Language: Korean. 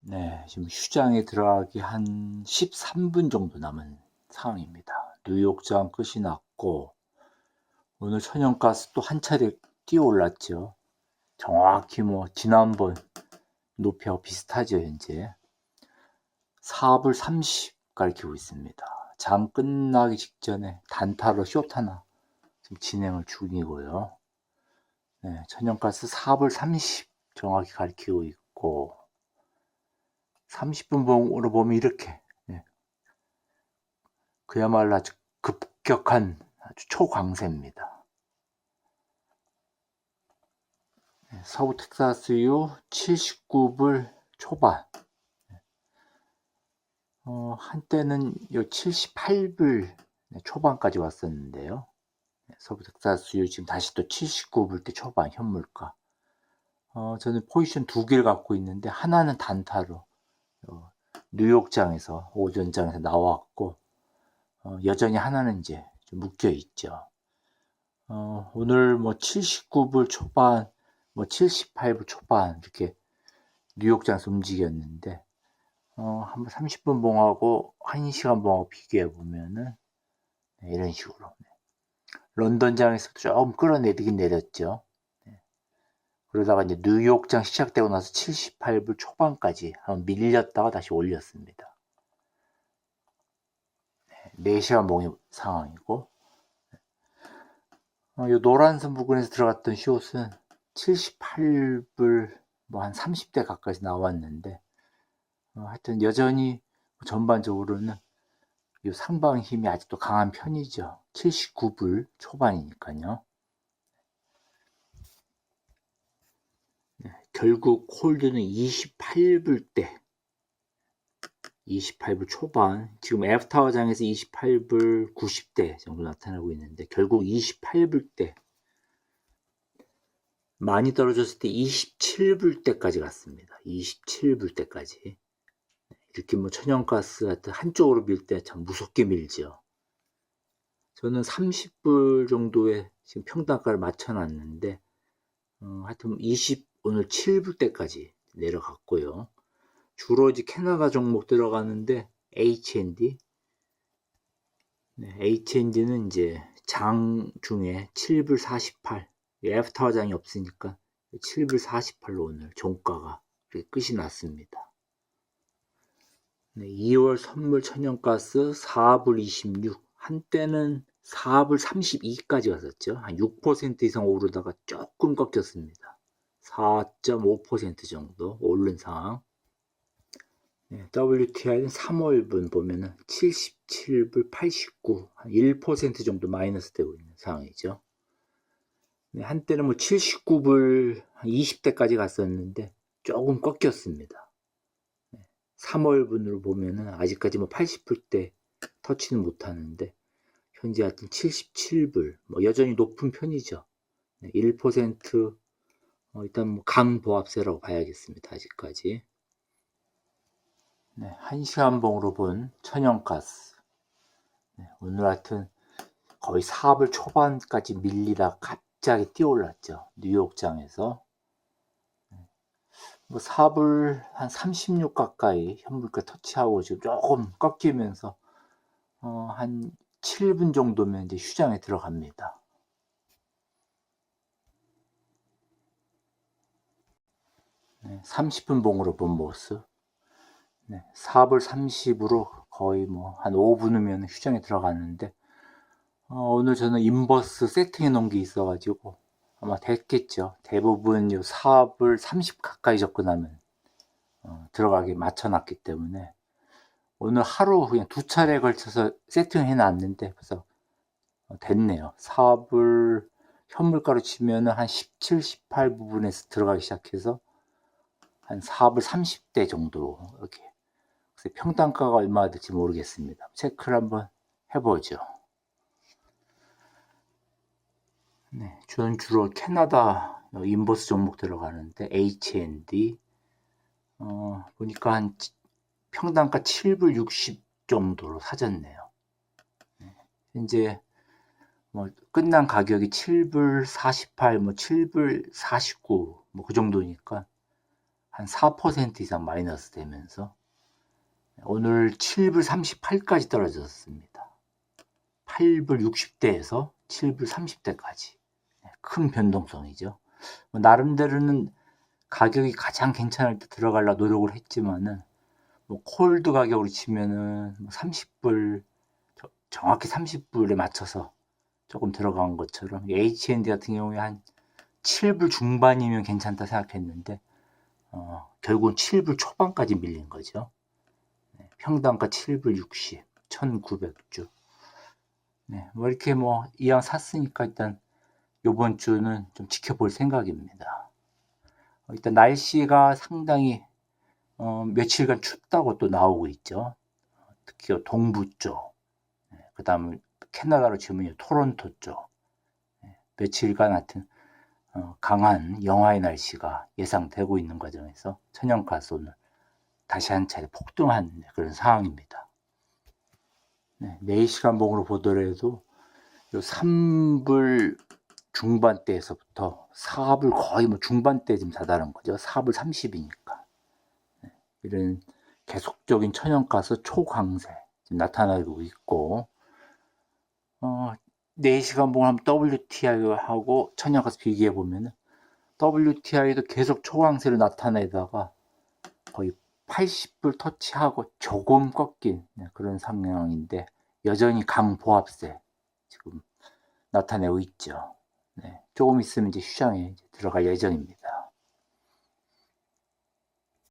네, 지금 휴장에 들어가기 한 13분 정도 남은 상황입니다. 뉴욕장 끝이 났고, 오늘 천연가스 또 한 차례 뛰어 올랐죠. 정확히 뭐, 지난번 높이와 비슷하죠, 현재. 4불 30 가리키고 있습니다. 장 끝나기 직전에 단타로 숏 하나 지금 진행을 중이고요. 네, 천연가스 4불 30 정확히 가리키고 있고, 30분 봉으로 보면 이렇게 예. 그야말로 아주 급격한 아주 초강세입니다. 예, 서부 텍사스유 79불 초반 어, 한때는 요 78불 초반까지 왔었는데요. 예, 서부 텍사스유 지금 다시 또 79불대 초반 현물가 어, 저는 포지션 두 개를 갖고 있는데 하나는 단타로 어, 뉴욕장에서 오전장에서 나왔고 어, 여전히 하나는 이제 좀 묶여 있죠. 어, 오늘 뭐 79불 초반, 뭐 78불 초반 이렇게 뉴욕장에서 움직였는데 어, 한번 30분 봉하고 1시간 봉하고 비교해 보면은 네, 이런 식으로 네. 런던장에서 조금 끌어내리긴 내렸죠. 그러다가 이제 뉴욕장 시작되고 나서 78불 초반까지 한번 밀렸다가 다시 올렸습니다. 네, 4시간 봉의 상황이고 어, 이 노란선 부근에서 들어갔던 숏은 78불 뭐 한 30대 가까이 나왔는데 어, 하여튼 여전히 전반적으로는 이 상방 힘이 아직도 강한 편이죠. 79불 초반이니까요. 결국 홀드는 28불 대 28불 초반. 지금 애프타워장에서 28불 90대 정도 나타나고 있는데 결국 28불 대 많이 떨어졌을 때 27불 대까지 갔습니다. 27불 대까지. 이렇게 뭐 천연가스 같은 한쪽으로 밀 때 참 무섭게 밀죠. 저는 30불 정도의 지금 평단가를 맞춰 놨는데 어, 하여튼 20 오늘 7불대까지 내려갔고요. 주로 이제 캐나다 종목 들어가는데 HND 네, HND는 이제 장 중에 7불 48 애프터 장이 없으니까 7불 48로 오늘 종가가 끝이 났습니다. 네, 2월 선물 천연가스 4불 26 한때는 4불 32까지 갔었죠. 한 6% 이상 오르다가 조금 꺾였습니다. 4.5% 정도 오른 상황. 네, WTI는 3월분 보면은 77불 89, 한 1% 정도 마이너스 되고 있는 상황이죠. 네, 한때는 뭐 79불 20대까지 갔었는데 조금 꺾였습니다. 네, 3월분으로 보면은 아직까지 뭐 80불대 터치는 못하는데 현재 하여튼 77불, 뭐 여전히 높은 편이죠. 네, 1% 어, 일단 뭐 강보합세라고 봐야겠습니다. 아직까지. 네, 1시간 봉으로 본 천연가스. 네, 오늘 하여튼 거의 4불 초반까지 밀리다 갑자기 뛰어올랐죠. 뉴욕장에서. 네, 뭐 4불 한 36 가까이 현물가 터치하고 지금 조금 꺾이면서 어, 한 7분 정도면 이제 휴장에 들어갑니다. 30분 봉으로 본 모습. 네, 4불 30으로 거의 뭐 한 5분 후면 휴장에 들어갔는데 어, 오늘 저는 인버스 세팅해 놓은 게 있어가지고 아마 됐겠죠. 대부분 요 4불 30 가까이 접근하면 어, 들어가게 맞춰놨기 때문에 오늘 하루 그냥 두 차례 걸쳐서 세팅해 놨는데 그래서 어, 됐네요. 4불 현물가로 치면은 한 17, 18 부분에서 들어가기 시작해서 한 4불 30대 정도 이렇게 그래서 평단가가 얼마나 될지 모르겠습니다. 체크를 한번 해보죠. 네, 저는 주로 캐나다 인버스 종목 들어가는데 H&D 어, 보니까 한 평단가 7불 60 정도로 사졌네요. 네, 현재 뭐 끝난 가격이 7불 48, 뭐 7불 49, 뭐 그 정도니까 한 4% 이상 마이너스 되면서 오늘 7불 38까지 떨어졌습니다. 8불 60대에서 7불 30대까지 큰 변동성이죠. 뭐 나름대로는 가격이 가장 괜찮을 때 들어가려 노력을 했지만은 뭐 콜드 가격으로 치면은 30불 정확히 30불에 맞춰서 조금 들어간 것처럼 H&D 같은 경우에 한 7불 중반이면 괜찮다 생각했는데 어, 결국은 7불 초반까지 밀린 거죠. 네, 평단가 7불 60, 1900주. 네, 뭐 이렇게 뭐 이왕 샀으니까 일단 요번 주는 좀 지켜볼 생각입니다. 어, 일단 날씨가 상당히 어, 며칠간 춥다고 또 나오고 있죠. 특히 동부 쪽, 그 다음 캐나다로 치면 토론토 쪽, 네, 며칠간 하여튼 어, 강한 영하의 날씨가 예상되고 있는 과정에서 천연가스오늘 다시 한 차례 폭등한 그런 상황입니다. 네, 4시간 봉으로 보더라도 요 3불 중반대에서부터 4불 거의 뭐 중반대쯤 다다른 거죠. 4불 30이니까. 네, 이런 계속적인 천연가스 초강세 지금 나타나고 있고 어, 4시간 봉을 한번 WTI하고 천연가스 비교해 보면은 WTI도 계속 초강세로 나타내다가 거의 80불 터치하고 조금 꺾인 네, 그런 상황인데 여전히 강보합세 지금 나타내고 있죠. 네, 조금 있으면 이제 이제 들어갈 예정입니다.